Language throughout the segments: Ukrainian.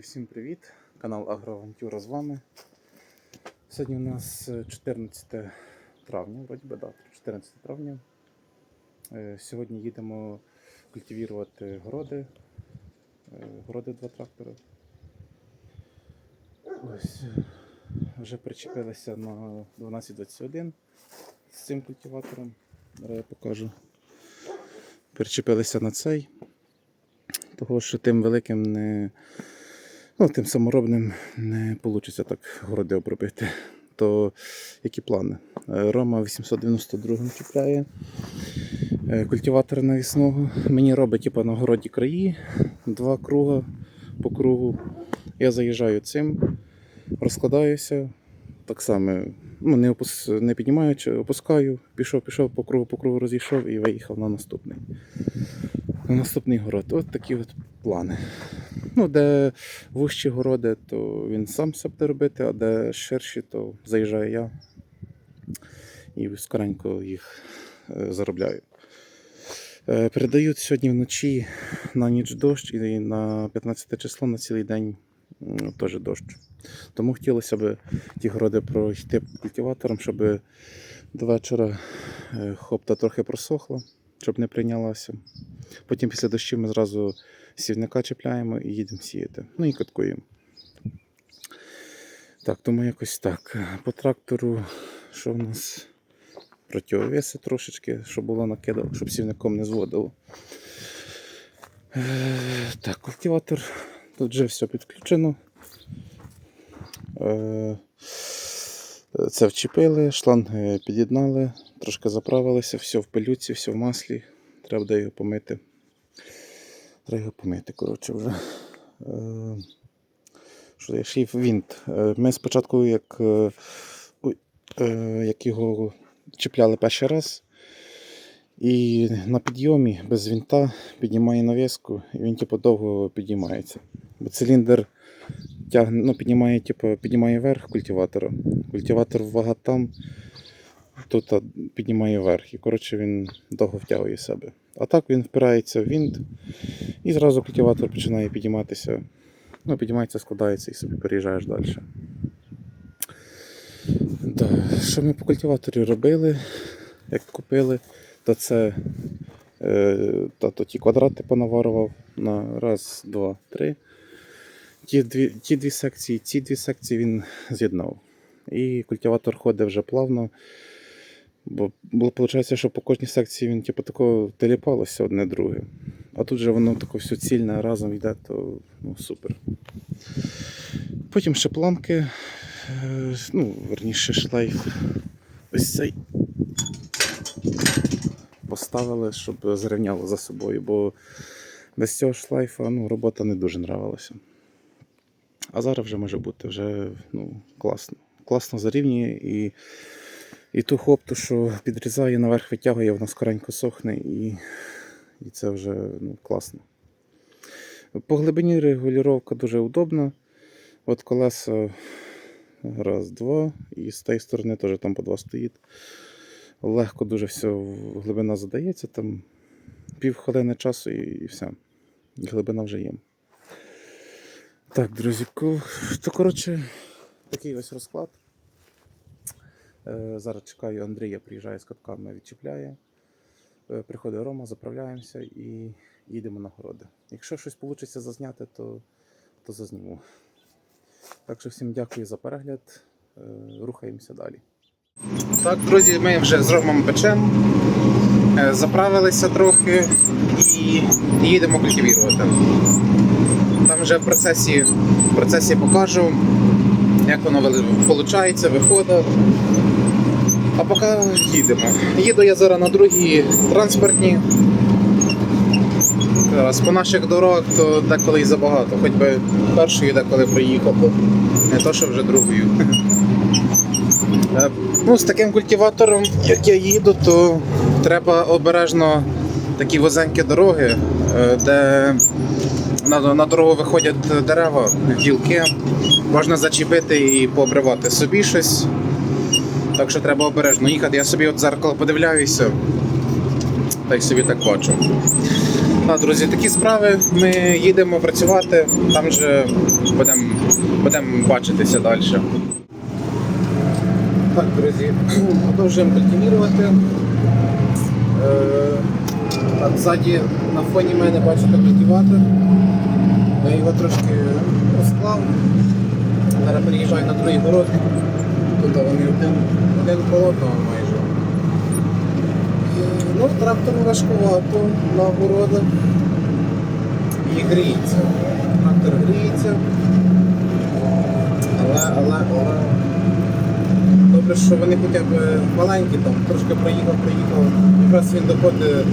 Всім привіт! Канал Агроавантюра з вами. Сьогодні у нас е, 14 травня, вроді би, да, 14 травня. Е, Сьогодні їдемо культивувати городи. Е, Городи два трактори. Ось е, вже причепилися на 1221 з цим культиватором. Зараз я покажу. Причепилися на цей. Того, що тим великим не. Ну, тим саморобним не вийде так городи обробити. То які плани? Е, Рома 892 чіпляє е, культиватора навісного. Мені робить типу, на городі краї, два круга по кругу. Я заїжджаю цим, розкладаюся. Так само ну, не, опус... не піднімаючи, опускаю, пішов, пішов по кругу, по кругу розійшов і виїхав на наступний. На наступний город. От такі от плани. Ну, де вужчі городи, то він сам все буде робити, а де ширші, то заїжджаю я і скоренько їх е, заробляю. Е, Передають сьогодні вночі на ніч дощ і на 15 число на цілий день теж дощ. Тому хотілося б ті городи пройти культиватором, щоб до вечора е, хопта трохи просохла, щоб не прийнялася. Потім після дощів ми зразу сівника чіпляємо і їдемо сіяти. Ну і каткуємо. Так, тому якось так. По трактору, що в нас? Противовеси трошечки, щоб було накидало, щоб сівником не зводило. Е, так, культиватор. Тут вже все підключено. Е, це вчепили, шланги під'єднали, трошки заправилися, все в пилюці, все в маслі. Треба буде його помити. Треба його помити, коротше, вже. Е, Що я ще вінт. Е, Ми спочатку, як, е, як його чіпляли перший раз, і на підйомі без вінта піднімає навіску, і він типу, довго піднімається. Бо циліндр тягне, ну, піднімає, типу, піднімає вверх культиватора. Культиватор вага там, тут піднімає вверх. І коротше він довго втягує себе. А так він впирається в вінт, і зразу культиватор починає підійматися. Ну, підіймається, складається і собі переїжджаєш далі. Да. Що ми по культиваторі робили, як купили, то це е, тато ті квадрати понаварував на раз, два, три. Ті дві, ті дві секції, ці дві секції він з'єднав. І культиватор ходить вже плавно. Бо було виходить, що по кожній секції він типу, тако теліпалося одне друге. А тут же воно тако все цільне разом йде, то ну, супер. Потім ще планки, е, ну, верніше шлейф. Ось цей поставили, щоб зрівняло за собою, бо без цього шлейфа ну, робота не дуже нравилася. А зараз вже може бути вже ну, класно. Класно зарівнює і, і ту хопту, що підрізає, наверх витягує, вона скоренько сохне і, і це вже ну, класно. По глибині регулювання дуже удобна. От колеса раз, два, і з тієї сторони теж там по два стоїть. Легко дуже все глибина задається, там пів хвилини часу і, і все. Глибина вже є. Так, друзі, то коротше, такий ось розклад. Е, зараз чекаю Андрія, приїжджає з катками, відчіпляє. Е, приходить Рома, заправляємося і їдемо на городи. Якщо щось вийде зазняти, то, то зазніму. Так що всім дякую за перегляд. Е, Рухаємося далі. Так, друзі, ми вже з Ромом печем. Е, Заправилися трохи і їдемо культивувати. Там вже в процесі, в процесі покажу, як воно виходить, виходить. А поки їдемо. Їду я зараз на другій транспортній. Зараз по наших дорогах то деколи і забагато, хоч би першою деколи приїхав, бо не то, що вже другою. Е, Ну, з таким культиватором, як я їду, то треба обережно такі вузенькі дороги, е, де на, на дорогу виходять дерева, гілки. Можна зачепити і пообривати собі щось. Так що треба обережно їхати. Я собі от зеркало подивляюся, та й собі так бачу. Так, друзі, такі справи. Ми їдемо працювати, там же будемо будем бачитися далі. Так, друзі, продовжуємо культивувати. Е, так, ззаді на фоні мене бачите культиватор. Я його трошки розклав. Зараз переїжджаю на другий город. Тут вони один, один коло одного майже. Ну, трактор важкувато на городах. І гріється. Трактор гріється. Але, але, але. Добре, що вони хоча б маленькі там, трошки проїхав, проїхав. Якраз він доходить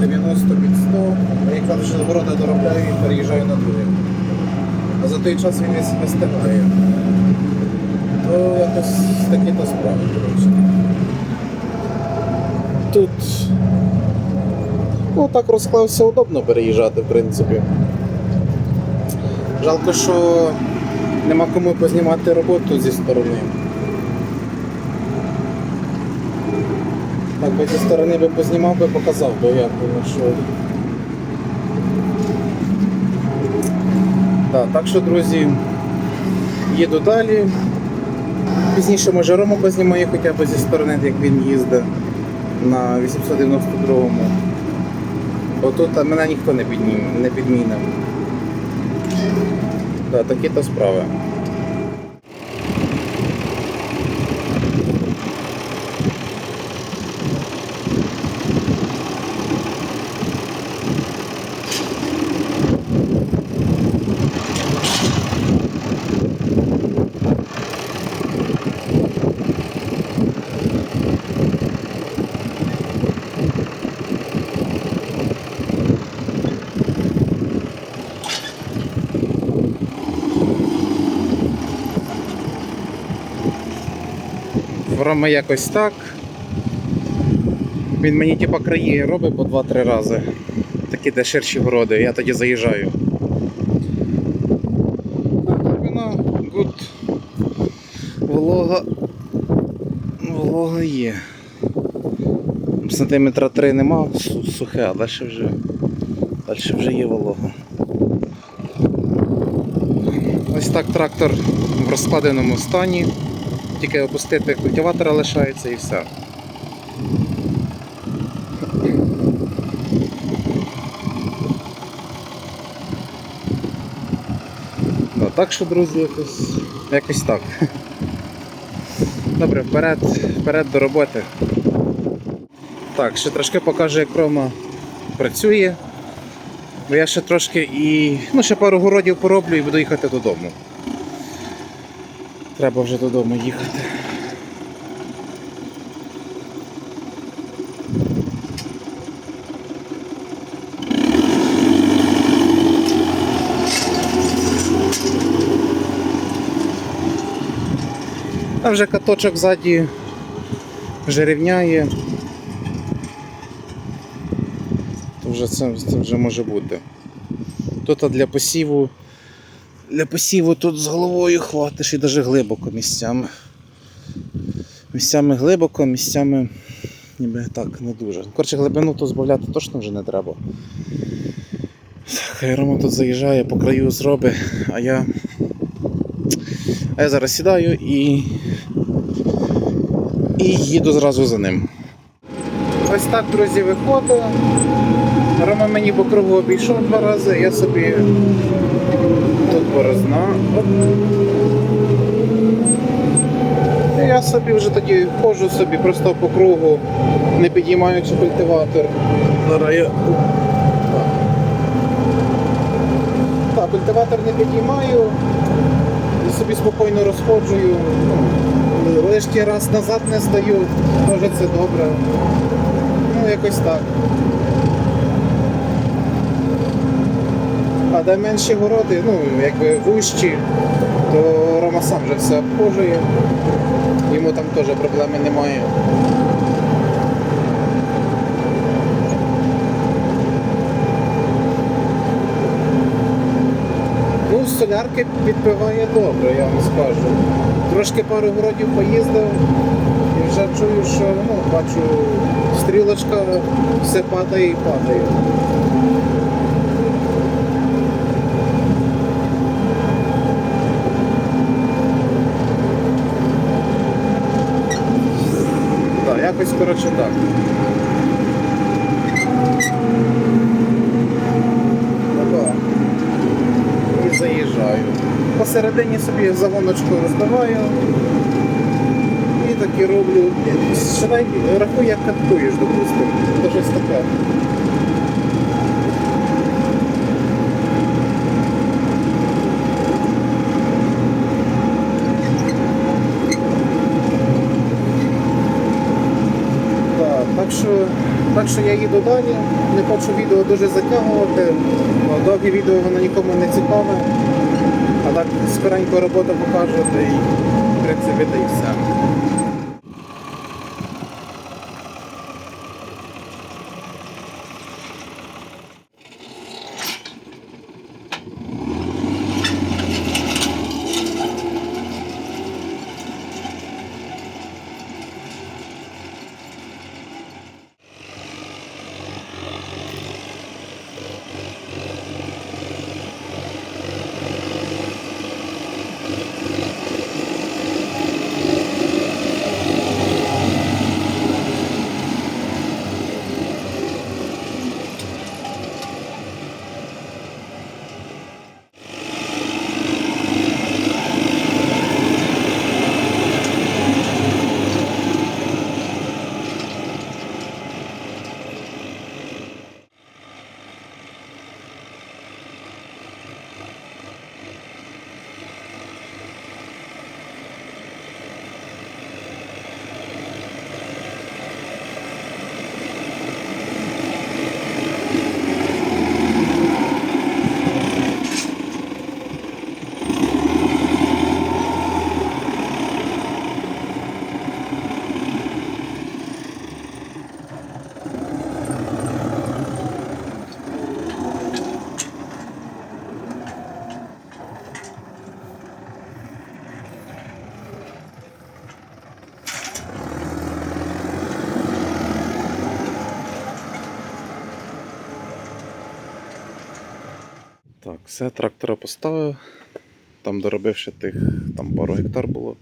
90 від 100, а якраз вже города доробляю і переїжджаю на другий. А за той час він весь вистигає. То якось такі то справи, коротше. Тут ну, так розклався удобно переїжджати, в принципі. Жалко, що нема кому познімати роботу зі сторони. Так би зі сторони би познімав би, показав би, як воно що. Да, так що, друзі, їду далі. Пізніше може Рому познімає хоча б зі сторони, як він їздить на 892-му. Бо тут мене ніхто не підмінив. Да, такі то справи. В якось так. Він мені типа краї робить по 2-3 рази. Такі де ширші городи, я тоді заїжджаю. Гуд. Волога. Волога є. Сантиметра 3 нема, сухе, а далі вже, далі вже є волога. Ось так трактор в розкладеному стані. Тільки опустити культиватора лишається і все. Ну, так що, друзі, якось, якось так. Добре, вперед, вперед до роботи. Так, ще трошки покажу, як Рома працює. Бо я ще трошки і. Ну, ще пару городів пороблю і буду їхати додому. Треба вже додому їхати. А вже каточок ззаді вже рівняє. То вже це, це вже може бути. Тут для посіву для посіву тут з головою хватиш і навіть глибоко місцями. Місцями глибоко, місцями ніби так не дуже. Коротше, глибину тут збавляти точно вже не треба. Хай Рома тут заїжджає, по краю зробить, а я. А я зараз сідаю і. І їду зразу за ним. Ось так, друзі, виходить. Рома мені по кругу обійшов два рази, я собі борозна. І я собі вже тоді ходжу собі просто по кругу, не підіймаючи культиватор. Зараз я. Так, культиватор не підіймаю і собі спокійно розходжую. Ну, Лишки раз назад не здаю, може це добре. Ну, якось так. А де менші городи, ну, якби вущі, то Рома сам вже все обхожує. Йому там теж проблеми немає. Ну, солярки підпиває добре, я вам скажу. Трошки пару городів поїздив і вже чую, що ну, бачу стрілочка, все падає і падає. Якось коротше так. І заїжджаю. Посередині собі загоночку розбиваю. І так і роблю. Считай, рахуй, як каткуєш, допустимо. Це щось таке. Так, так що, так що я їду далі. Не хочу відео дуже затягувати, бо довгі відео воно нікому не цікаве. А так скоренько роботу покажу, та й в принципі та й все. Так, все, трактора поставив. Там доробив ще тих, там пару гектар було.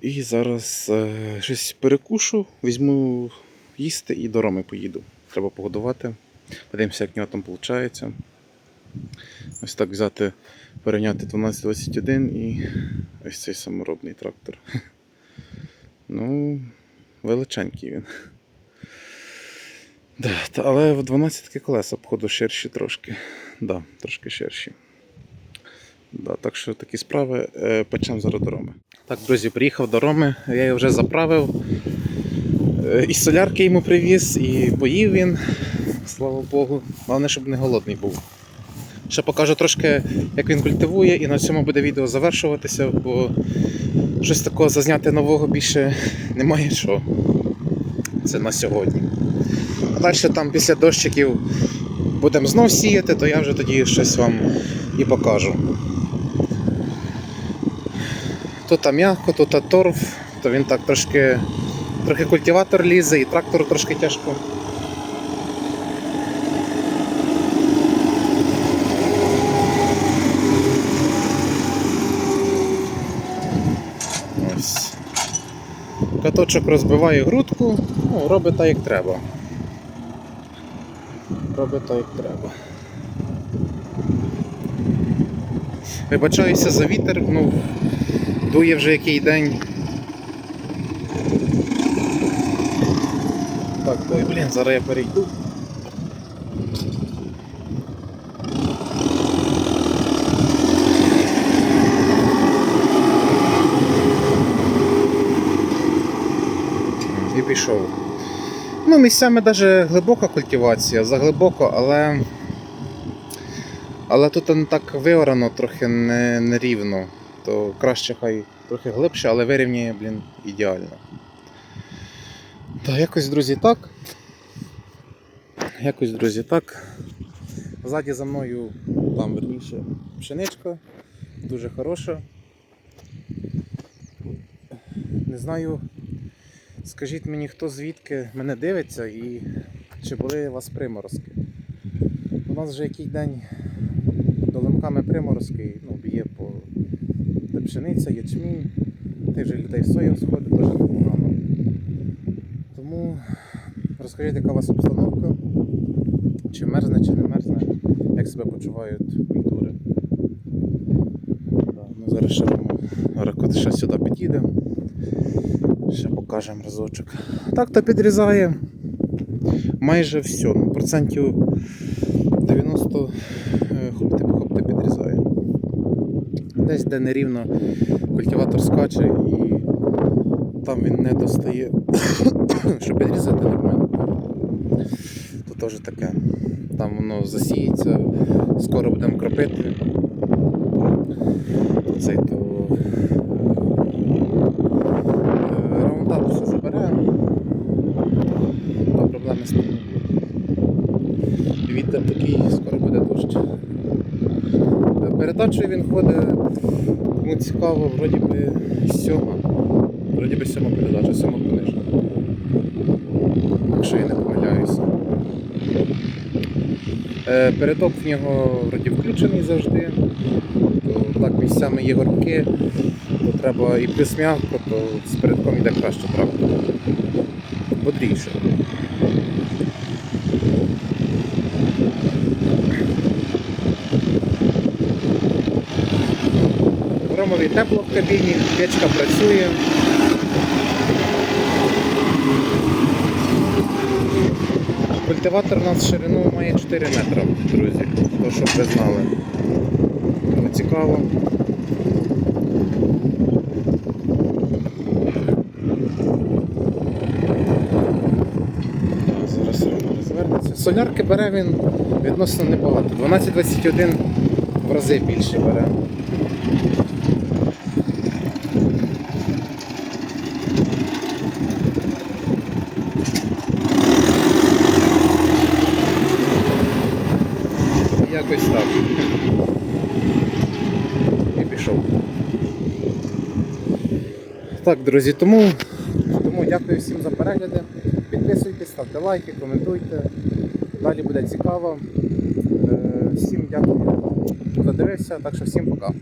І зараз е, щось перекушу, візьму їсти і до Роми поїду. Треба погодувати. Подивимося, як в нього там виходить. Ось так взяти, перейняти 1221 і ось цей саморобний трактор. Ну, величенький він. Да, але в 12 колеса, походу, ширші трошки. Да, трошки ширші. Да, так що такі справи. Е, Печем зараз до Роми. Так, друзі, приїхав до Роми, я його вже заправив. Е, І солярки йому привіз, і поїв він. Слава Богу. Головне, щоб не голодний був. Ще покажу трошки, як він культивує, і на цьому буде відео завершуватися, бо щось такого зазняти нового більше немає що. Це на сьогодні. А далі там після дощиків будемо знов сіяти, то я вже тоді щось вам і покажу. Тут м'яко, тут торф, то він так трошки, трохи культиватор лізе і трактору трошки тяжко. Ось. Каточок розбиває грудку, ну, робить так, як треба. Робить як треба. Вибачаюся за вітер, ну, дує вже який день. Так, ой, блін, зараз я перейду. І пішов. Ну, місцями навіть глибока культивація, заглибоко, але. Але тут не так виорано, трохи не, нерівно. То краще хай трохи глибше, але вирівнює, блін, ідеально. Та якось, друзі, так. Якось, друзі, так. Ззаді за мною, там верніше, пшеничка, дуже хороша. Не знаю, Скажіть мені, хто звідки мене дивиться і чи були у вас приморозки? У нас вже який день долинками приморозки, ну, б'є по де пшениця, ячмінь, тих же людей соя сходить дуже непогано. Тому розкажіть, яка у вас обстановка, чи мерзне, чи не мерзне, як себе почувають культури. Да, ну зараз ще ще сюди підійде. Покажемо разочок. Так то підрізає майже все. Ну, процентів 90 е, хопти хопти підрізає. Десь де нерівно культиватор скаче і там він не достає, щоб підрізати нормально. То теж таке. Там воно засіється, скоро будемо кропити. То цей то е, раундап все забере. То проблеми з тим не буде. Вітер такий, скоро буде дощ. Передачою він ходить, кому цікаво, вроді би сьома. Вроді би сьома передача, сьома понижена. Якщо я не помиляюся. Е, Передок в нього вроді включений завжди. То так місцями є горбки, то треба і плюс то з передком йде краще трактор. Бодріше. В тепло в кабіні, печка працює. Культиватор у нас ширину має 4 метри, друзі, то щоб ви знали. Кому цікаво. Зараз розвернеться. Солярки бере він відносно небагато. 12-21 в рази більше бере. Якось так. І пішов. Так, друзі, тому, тому дякую всім за перегляди. Підписуйтесь, ставте лайки, коментуйте. Далі буде цікаво. Е, Всім дякую, хто дивився. Так що всім пока.